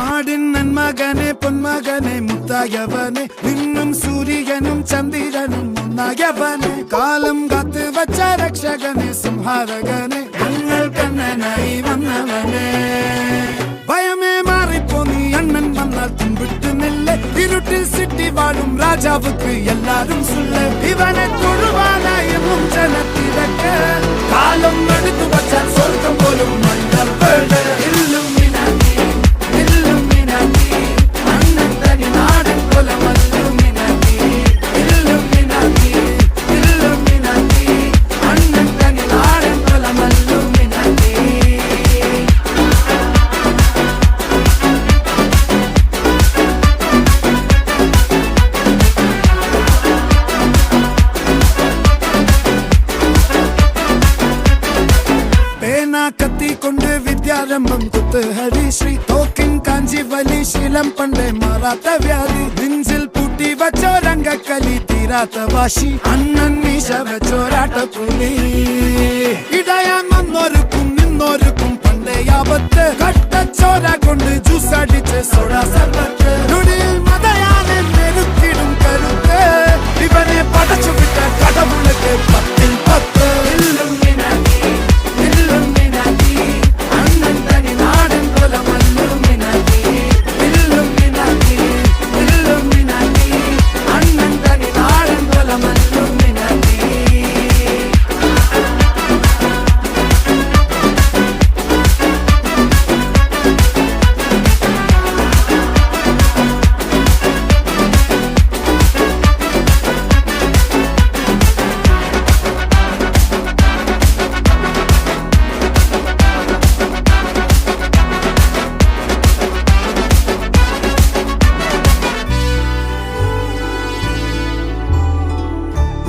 നാടിൻ നന്മകനെ പൊന്മകനെ മുത്തായവനെ നിന്നും സൂര്യനും ചന്ദ്രനും ഒന്നായവനെ കാലം കാത്ത് വച്ച രക്ഷകനെ സംഹാരകനെ ഞങ്ങൾ കണ്ണനായി വന്നവനെ. ഭയമേ മാറിപ്പോ നീ അണ്ണൻ വന്നാൽ തുമ്പിട്ടുന്നില്ല ഇരുട്ടിൽ സിറ്റി വാഴും രാജാവുക്ക് എല്ലാരും സുല്ല? ഇവനെ തൊഴുവാനായ ജനത്തിരക്ക് കത്തിക്കൊണ്ട് വിദ്യാരംഭം കുത്ത് ഹരിശ്രീ. തോക്കിൻ കാഞ്ചി വലി ശീലം പണ്ടേ മാറാത്ത വ്യാധി. നെഞ്ചിൽ പൂട്ടി വച്ചോരംഗക്കലി തീരാത്ത വാശി. അണ്ണൻ മീശ വെച്ചോരാട്ട പുലി. ഇടയാൻ വന്നോർക്കും നിന്നോർക്കും പണ്ടേ ആപത്ത് കട്ടച്ചോര കൊണ്ട് ജ്യൂസ് അടിച്ച് സോഡ സർബത്ത്.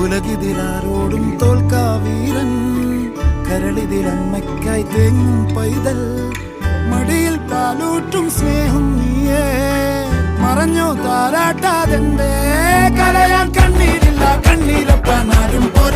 ഉലകിതിലാരോടും തോൽക്കാവീരൻ. കരളിതിലമ്മയ്ക്കായി തേങ്ങും പൈതൽ. മടിയിൽ പാലൂട്ടും സ്നേഹം നീയേ. മറഞ്ഞോ താരാട്ടാതെന്റെ കരയാൻ കണ്ണീരില്ല കണ്ണീരപ്പനാരും ആരും